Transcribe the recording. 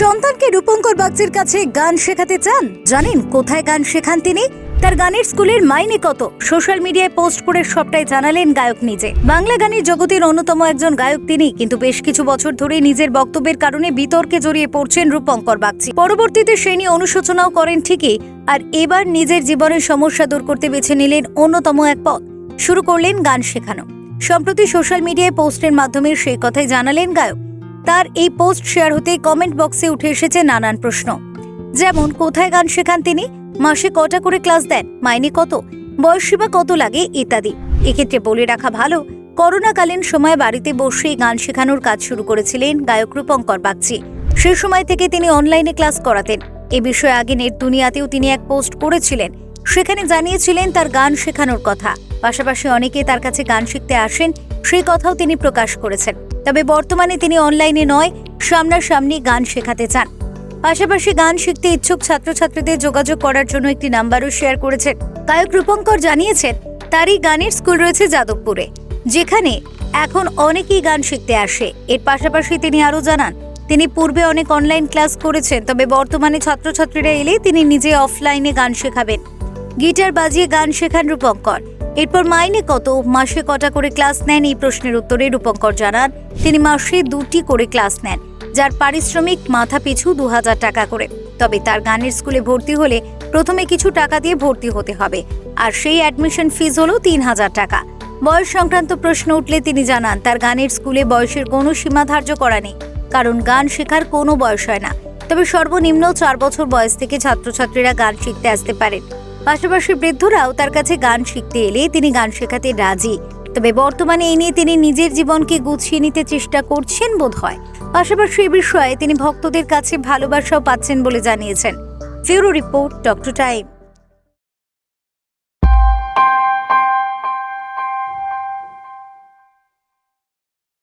সন্তানকে রূপঙ্কর বাগচির কাছে গান শেখাতে চান? জানেন কোথায় গান শেখান তিনি? তার গানের স্কুলের মাইনে কত? সোশ্যাল মিডিয়ায় পোস্ট করে সবটাই জানালেন গায়ক নিজে। বাংলা গানের জগতের অন্যতম একজন গায়ক তিনি, কিন্তু বেশ কিছু বছর ধরে নিজের বক্তব্যের কারণে বিতর্কে জড়িয়ে পড়ছেন রূপঙ্কর বাগচি। পরবর্তীতে সে নিয়ে অনুশোচনাও করেন ঠিকই, আর এবার নিজের জীবনের সমস্যা দূর করতে বেছে নিলেন অন্যতম এক পথ, শুরু করলেন গান শেখানো। সম্প্রতি সোশ্যাল মিডিয়ায় পোস্টের মাধ্যমে সেই কথাই জানালেন গায়ক। তার এই পোস্ট শেয়ার হতে কমেন্ট বক্সে উঠে এসেছে নানান প্রশ্ন। যেমন, কোথায় গান শেখান তিনি? মাসে কটা করে ক্লাস দেন? মাইনে কত? বয়সসীমা কত লাগে? ইত্যাদি। এক্ষেত্রে বলে রাখা ভালো, করোনাকালীন সময় বাড়িতে বসে গান শেখানোর কাজ শুরু করেছিলেন গায়ক রূপঙ্কর বাগচি। সে সময় থেকে তিনি অনলাইনে ক্লাস করাতেন। এ বিষয়ে আগে নেট দুনিয়াতেও তিনি এক পোস্ট করেছিলেন। সেখানে জানিয়েছিলেন তার গান শেখানোর কথা। পাশাপাশি অনেকে তার কাছে গান শিখতে আসেন, সেই কথাও তিনি প্রকাশ করেছেন। তবে বর্তমানে তিনি অনলাইনে নয়, সামনাসামনি গান শেখাতে চান। পাশাপাশি গান শিখতে ইচ্ছুক ছাত্রছাত্রীদের যোগাযোগ করার জন্য একটি নাম্বারও শেয়ার করেছেন। গায়ক রূপঙ্কর জানিয়েছেন, তারই গানের স্কুল রয়েছে যাদবপুরে, যেখানে এখন অনেকেই গান শিখতে আসে। এর পাশাপাশি তিনি আরও জানান, তিনি পূর্বে অনেক অনলাইন ক্লাস করেছেন, তবে বর্তমানে ছাত্রছাত্রীরা এলে তিনি নিজে অফলাইনে গান শেখাবেন। গিটার বাজিয়ে গান শেখান রূপঙ্কর। এরপর মাইনে কত? মাসে কটা করে ক্লাস নেন? এই প্রশ্নের উত্তরে রূপঙ্কর জানান, তিনি মাসে দুটি করে ক্লাস নেন, যার পারিশ্রমিক মাথা পিছু দু হাজার টাকা করে। তবে তার গানের স্কুলে ভর্তি হলে প্রথমে কিছু টাকা দিয়ে ভর্তি হতে হবে, আর সেই অ্যাডমিশন ফিজ হলো তিন হাজার টাকা। বয়স সংক্রান্ত প্রশ্ন উঠলে তিনি জানান, তার গানের স্কুলে বয়সের কোনো সীমা ধার্য করা নেই, কারণ গান শেখার কোনো বয়স হয় না। তবে সর্বনিম্ন চার বছর বয়স থেকে ছাত্রছাত্রীরা গান শিখতে আসতে পারেন। পাশাপাশি বৃদ্ধরাও তার কাছে গান শিখতে এলে তিনি গান শেখাতে রাজি। তবে বর্তমানে এ নিয়ে তিনি নিজের জীবনকে গুছিয়ে নিতে চেষ্টা করছেন বোধ হয়। পাশাপাশি এ বিষয়ে তিনি ভক্তদের কাছে ভালোবাসাও পাচ্ছেন বলে জানিয়েছেন। ফিউরো রিপোর্ট ডক্টর টাইম।